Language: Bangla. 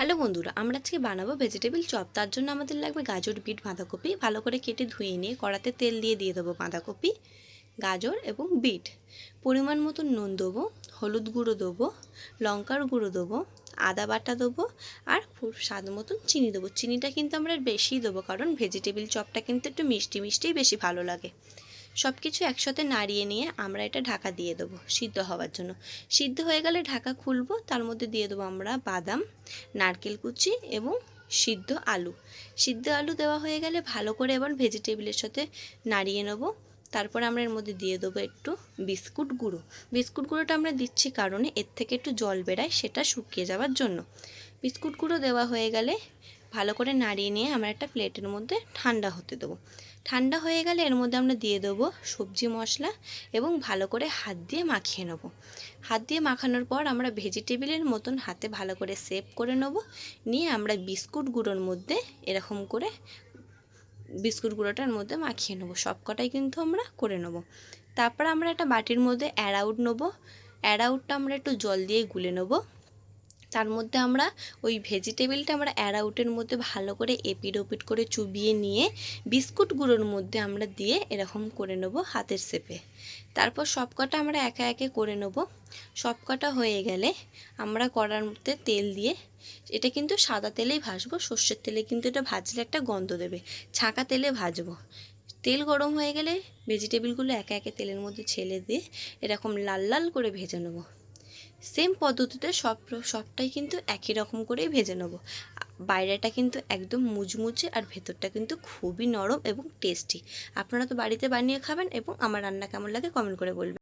হ্যালো বন্ধুরা, আমরা আজকে বানাবো ভেজিটেবল চপ। তার জন্য আমাদের লাগবে গাজর, বিট, বাঁধাকপি। ভালো করে কেটে ধুয়ে নিয়ে কড়াতে তেল দিয়ে দিয়ে দেবো বাঁধাকপি, গাজর এবং বিট। পরিমাণ মতো নুন দেবো, হলুদ গুঁড়ো দেবো, লঙ্কার গুঁড়ো দেবো, আদা বাটা দেবো আর খুব স্বাদ মতন চিনি দেবো। চিনিটা কিন্তু আমরা বেশি দেবো, কারণ ভেজিটেবল চপটা কিন্তু একটু মিষ্টি মিষ্টিই বেশি ভালো লাগে। সব কিছু একসাথে নাড়িয়ে নিয়ে আমরা এটা ঢাকা দিয়ে দেবো সিদ্ধ হওয়ার জন্য। সিদ্ধ হয়ে গেলে ঢাকা খুলবো, তার মধ্যে দিয়ে দেবো আমরা বাদাম, নারকেল কুচি এবং সিদ্ধ আলু। সিদ্ধ আলু দেওয়া হয়ে গেলে ভালো করে এবার ভেজিটেবিলের সাথে নাড়িয়ে নেব। তারপর আমরা এর মধ্যে দিয়ে দেবো একটু বিস্কুট গুঁড়ো। বিস্কুট গুঁড়োটা আমরা দিচ্ছি কারণে এর থেকে একটু জল বেড়ায় সেটা শুকিয়ে যাওয়ার জন্য। বিস্কুট গুঁড়ো দেওয়া হয়ে গেলে ভালো করে নাড়িয়ে নিয়ে আমরা একটা প্লেটের মধ্যে ঠান্ডা হতে দেবো। ঠান্ডা হয়ে গেলে এর মধ্যে আমরা দিয়ে দেবো সবজি মশলা এবং ভালো করে হাত দিয়ে মাখিয়ে নেব। হাত দিয়ে মাখানোর পর আমরা ভেজিটেবিলের মতন হাতে ভালো করে সেভ করে নেব। নিয়ে আমরা বিস্কুট গুঁড়োর মধ্যে এরকম করে বিস্কুট গুঁড়োটার মধ্যে মাখিয়ে নেব। সব কটাই কিন্তু আমরা করে নেব। তারপর আমরা একটা বাটির মধ্যে অ্যারাউট নেব। অ্যারাউটটা আমরা একটু জল দিয়ে গুলে নেব। তার মধ্যে আমরা ওই ভেজিটেবিলটা আমরা অ্যারাউটের মধ্যে ভালো করে এপিড ওপিড করে চুবিয়ে নিয়ে বিস্কুট গুঁড়োর মধ্যে আমরা দিয়ে এরকম করে নেব হাতের শেপে। তারপর সবকটা আমরা একে একে করে নেব। সবকটা হয়ে গেলে আমরা কড়ার মধ্যে তেল দিয়ে, এটা কিন্তু সাদা তেলেই ভাজবো, সর্ষের তেলে কিন্তু এটা ভাজলে একটা গন্ধ দেবে, ছাঁকা তেলে ভাজবো। তেল গরম হয়ে গেলে ভেজিটেবিলগুলো একে একে তেলের মধ্যে ছেলে দিয়ে এরকম লাল লাল করে ভেজে নেব। সেম পদ্ধতিতে সব সবটাই কিন্তু একই রকম করেই ভেজে নেব। বাইরেটা কিন্তু একদম মুচমুচে আর ভেতরটা কিন্তু খুবই নরম এবং টেস্টি আপনারা তো বাড়িতে বানিয়ে খাবেন এবং আমার রান্না কেমন লাগে কমেন্ট করে বলবেন।